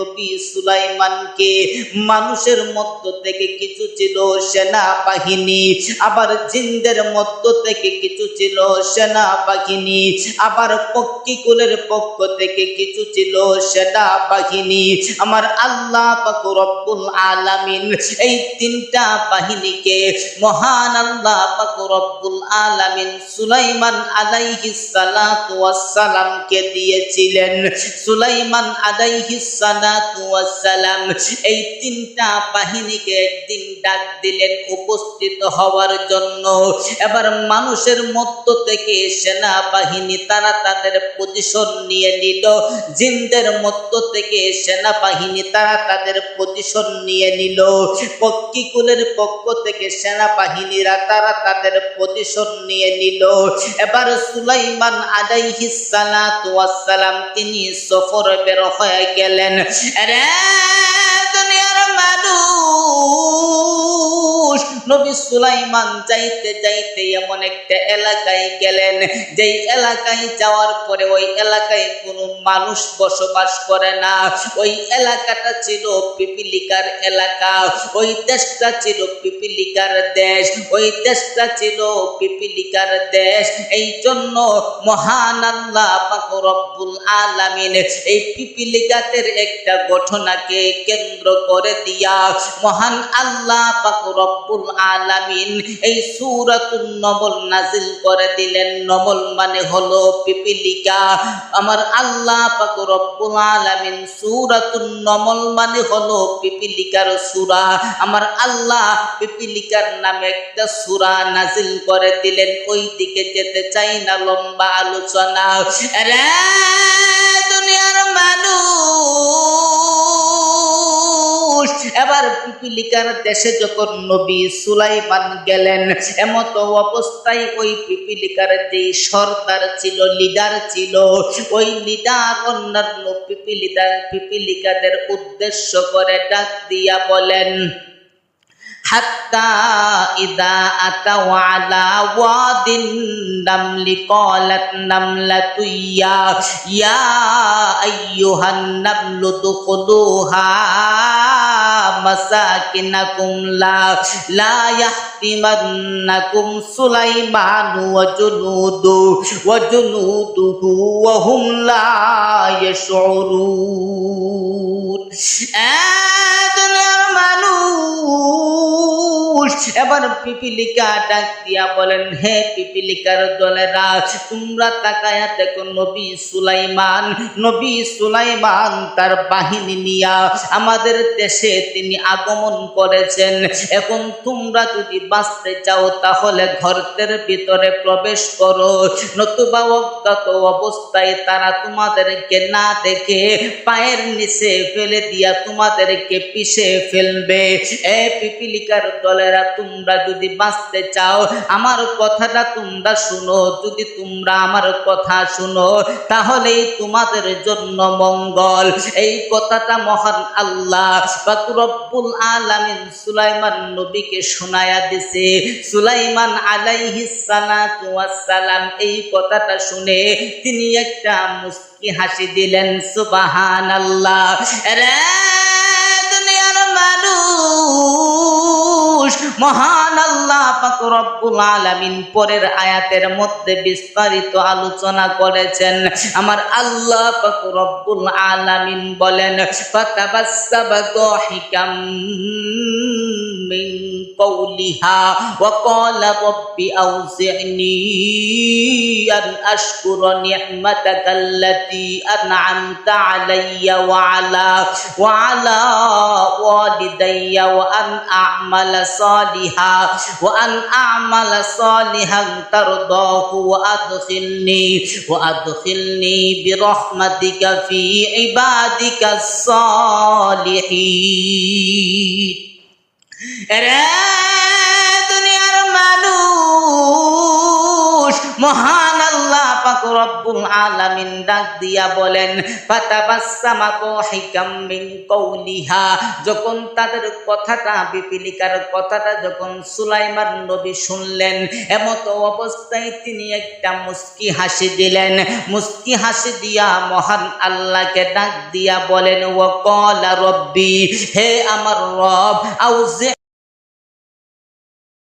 নবী সুলাইমানকে মানুষের মধ্য থেকে কিছু ছিল সেনা বাহিনী আবার জিনদের মধ্য থেকে কিছু ছিল সেনা বাহিনী আবার পক্ষীকুলের পক্ষ থেকে কিছু ছিল সেনা বাহিনী আমার আল্লাহ রব্বুল আলামিন এই তিনটা বাহিনীকে মহান আল্লাহ রব্বুল আলামিন সুলাইমান আলাইহিস সালাতু ওয়াস সালামকে দিয়েছিলেন। সুলাইমান আলাইহিস ওয়াস সালাম এই তিনটা বাহিনীকে একদিন ডাক দিলেন উপস্থিত হওয়ার জন্য। এবার মানুষের মধ্য থেকে সেনা বাহিনী তারা তাদের পজিশন নিয়ে নিল। জিনদের মধ্য থেকে সেনা বাহিনী তারা তাদের পজিশন নিয়ে নিল। পক্ষীকুলের পক্ষ থেকে সেনা বাহিনীরা তারা তাদের পজিশন নিয়ে নিল। এবার সুলাইমান সালাতু সালাম তিনি সফর বের হয়ে গেলেন। রে দুনিয়ার মানুষ নবী সুলাইমান যাইতে যাইতে এমন একটা এলাকায় গেলেন। যেই এলাকায় যাওয়ার পরে ওই এলাকায় কোনো মানুষ বসবাস করে না। ওই এলাকাটা ছিল পিপিলিকার এলাকা। ওই দেশটা ছিল পিপিলিকার দেশ। ওই দেশটা ছিল পিপিলিকার দেশ। এই জন্য মহান আল্লাহ রব্বুল আলামিন এই পিপিলিকাতের একটা ঘটনাকে কেন্দ্র করে দিয়া মহান আল্লাহ রব্বুল আলামিন, এই সূরাতুন নমল নাজিল করে দিলেন। নমল মানে হলো পিপিলিকা। আমার আল্লাহ পাক রব্বুল আলামিন সূরাতুন নমল মানে হলো পিপিলিকার সূরা। আমার আল্লাহ পিপিলিকার নামে একটা সূরা নাজিল করে দিলেন। ওই দিকে যেতে চাই না লম্বা আলোচনা। রে দুনিয়ার মানুষ এবার পিপিলিকার দেশে যখন নবী সুলাইমান গেলেন এমত অবস্থায় ওই পিপিলিকার যে সর্দার ছিল লিডার ছিল ওই লিডার অন্যান্য পিপিলিকার পিপিলিকাদের উদ্দেশ্য করে ডাক দিয়া বলেন حتى إذا أتوا على واد النمل قالت نملة يا يا أيها النمل ادخلوها মাসাকিনাকুম লা লা ইয়াহতিমান্নাকুম সুলাইমান ওয়া জুনুদু ওয়া জুনুদুহু ওয়া হুম লা ইয়াশউরুন এবার পিপিলিকা ডাক দিয়া বলেন, হে পিপিলিকার দলেরা তোমরা তাকায়া দেখো নবী সুলাইমান নবী সুলাইমান তার বাহিনী নিয়া আমাদের দেশে তিনি আগমন করেছেন। এখন তোমরা যদি বাঁচতে চাও, তাহলে ঘরের ভিতরে প্রবেশ করো। নতুবা অজ্ঞাত অবস্থায় তারা তোমাদেরকে না দেখে পায়ের নিচে ফেলে দিয়া তোমাদেরকে পিষে ফেলবে। এ পিপিলিকার দলেরা তোমরা যদি বাঁচতে চাও, আমার কথাটা তোমরা শুনো। যদি তোমরা আমার কথা শুনো, তাহলেই তোমাদের জন্য মঙ্গল। এই কথাটা মহান আল্লাহ পাক রব্বুল আলামিন সুলাইমান নবীকে শোনায়া দিছে। সুলাইমান আলাইহিস সালাম এই কথাটা শুনে তিনি একটা মুস্কি হাসি দিলেন, সুবহানাল্লাহ। রে দুনিয়ার মানুষ! মহান আল্লাহ পাক রব্বুল আলামিন পরের আয়াতের মধ্যে বিস্তারিত আলোচনা করেছেন আমার আল্লাহ পাক রব্বুল আলামিন বলেন ফাতাবাসসাবা দাহিকাম মিন قولها وقال رب أوزعني أن أشكر نعمتك التي أنعمت علي وعلى وعلى والدي وأن أعمل صالحا وأن أعمل صالحا ترضاه وأدخلني وأدخلني برحمتك في عبادك الصالحين. মহান আল্লাহ পাক রব্বুল আলামিন ডাক দিয়া বলেন, ফাতাবাসসামা দাহিকাম মিন কওলিহা যখন তাদের কথাটা, বিপিলিকার কথাটা যখন সুলাইমান নবী শুনলেন, এমত অবস্থায় তিনি একটা মুস্কি হাসি দিলেন। মুস্কি হাসি দিয়া মহান আল্লাহকে ডাক দিয়া বলেন ও কলা রব্বি, হে আমার রব আউজে